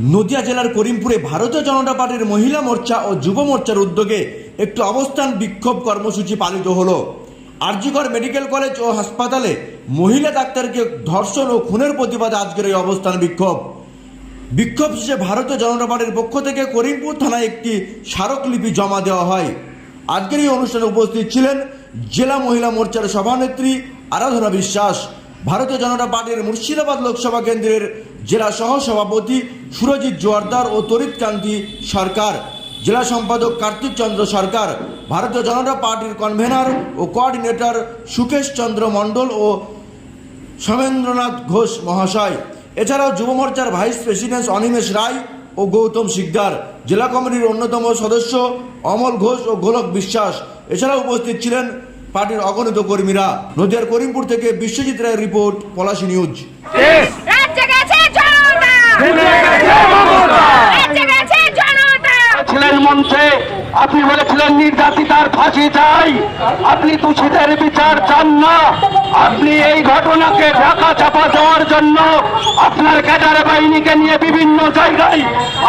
নদিয়া জেলার করিমপুরে ভারতীয় জনতা পার্টির মহিলা মোর্চা ও যুব মোর্চার উদ্যোগে একটি অবস্থান বিক্ষোভ কর্মসূচি পালিত হলো। আরজিকর মেডিকেল কলেজ ও হাসপাতালে মহিলা ডাক্তারকে ধর্ষণ ও খুনের প্রতিবাদে আজকের এই অবস্থান বিক্ষোভ। বিক্ষোভ শেষে ভারতীয় জনতা পার্টির পক্ষ থেকে করিমপুর থানায় একটি স্মারকলিপি জমা দেওয়া হয়। আজকের এই অনুষ্ঠানে উপস্থিত ছিলেন জেলা মহিলা মোর্চার সভানেত্রী আরাধনা বিশ্বাস, ভারতীয় জনতা পার্টির মুর্শিদাবাদ লোকসভা কেন্দ্রের জেলা সহ সভাপতি সুরজিৎ জোয়ারদার ও তরিৎকান্তি সরকার, জেলা সম্পাদক কার্তিক চন্দ্র সরকার, ভারতীয় জনতা পার্টির কনভেনার ও কোঅর্ডিনেটর সুকেশ চন্দ্র মণ্ডল ও সমেন্দ্রনাথ ঘোষ মহাশয়। এছাড়াও যুব মোর্চার ভাইস প্রেসিডেন্ট অনিমেষ রায় ও গৌতম শিকদার, জেলা কমিটির অন্যতম সদস্য অমল ঘোষ ও গোলক বিশ্বাস। এছাড়াও উপস্থিত ছিলেন পার্টির অগণিত কর্মীরা। নদিয়ার করিমপুর থেকে বিশ্বজিৎ রায়ের রিপোর্ট, পলাশী নিউজ। ছিলেন মঞ্চে, আপনি বলেছিলেন নির্যাতিতার ফাঁসি চাই। আপনি দোষীদের বিচার চান না। আপনি এই ঘটনাকে ঢাকা চাপা দেওয়ার জন্য আপনার ক্যাডার বাহিনীকে নিয়ে বিভিন্ন জায়গায়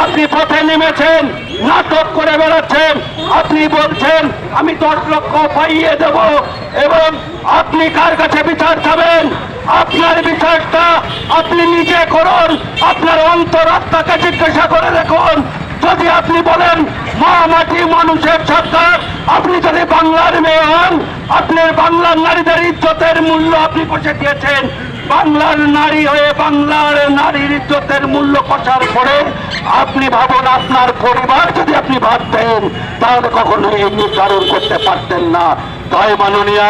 আপনি পথে নেমেছেন, নাটক করে বেড়াচ্ছেন। আপনি বলছেন, আমি দশ লক্ষ পাইয়ে দেব এবং আপনি কার কাছে বিচার চাবেন? আপনার আপনি নিজে করুন। আপনার অন্তরাত্মাকে জিজ্ঞাসা করে দেখুন। যদি আপনি বলেন, মা মাটি মানুষের সরকার আপনি যদি বাংলার মেয়ে হন, আপনার বাংলার নারীদের ইজ্জতের মূল্য আপনি বসে দিয়েছেন। বাংলার নারী হয়ে বাংলার নারীর ইজ্জতের মূল্য কষার পরে আপনি ভাবুন, আপনার পরিবার যদি আপনি ভাবতেন, তাহলে কখনো এই নির্ধারণ করতে পারতেন না। তাই মাননীয়া,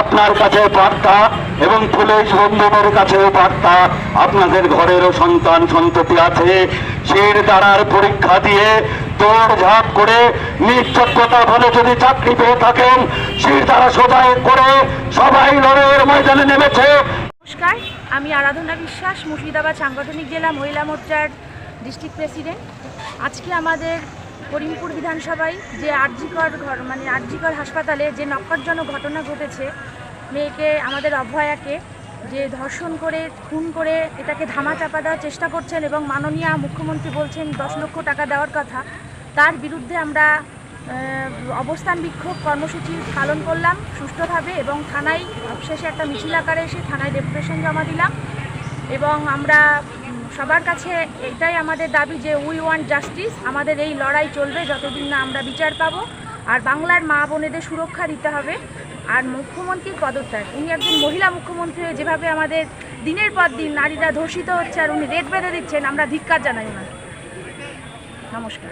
আপনার কাছে বার্তা এবং পুলিশ বন্ধুদের কাছেও বার্তা। আপনাদের ঘরেরও সন্তান, সন্ততি আছে। শির দ্বারার পরীক্ষা দিয়ে দৌড় ঝাঁপ করে নিশ্চত্যতা বলে যদি চাকরি পেয়ে থাকেন, শির দ্বারা সবাই করে সবাই লড়াইয়ের ময়দানে নেমেছে। নমস্কার, আমি আরাধনা বিশ্বাস, মুর্শিদাবাদ সাংগঠনিক জেলা মহিলা মোর্চার ডিস্ট্রিক্ট প্রেসিডেন্ট। আজকে আমাদের করিমপুর বিধানসভায় যে আরজিকর ঘর মানে আরজিকর হাসপাতালে যে নক্করজনক ঘটনা ঘটেছে, মেয়েকে, আমাদের অভয়াকে, যে ধর্ষণ করে, খুন করে এটাকে ধামা চাপা দেওয়ার চেষ্টা করছেন এবং মাননীয় মুখ্যমন্ত্রী বলছেন দশ লক্ষ টাকা দেওয়ার কথা, তার বিরুদ্ধে আমরা অবস্থান বিক্ষোভ কর্মসূচি পালন করলাম সুষ্ঠুভাবে এবং থানায় শেষে একটা মিছিল আকারে এসে থানায় ডেপুটেশন জমা দিলাম এবং আমরা সবার কাছে এটাই আমাদের দাবি যে উই ওয়ান্ট জাস্টিস আমাদের এই লড়াই চলবে, যতদিন না আমরা বিচার পাবো। আর বাংলার মা বোনেদের সুরক্ষা দিতে হবে। আর মুখ্যমন্ত্রীর পদত্যাগ, উনি একজন মহিলা মুখ্যমন্ত্রী যেভাবে আমাদের দিনের পর দিন নারীরা ধর্ষিত হচ্ছে আর উনি রেট বেঁধে দিচ্ছেন, আমরা ধিক্কার জানাই ওনার নমস্কার।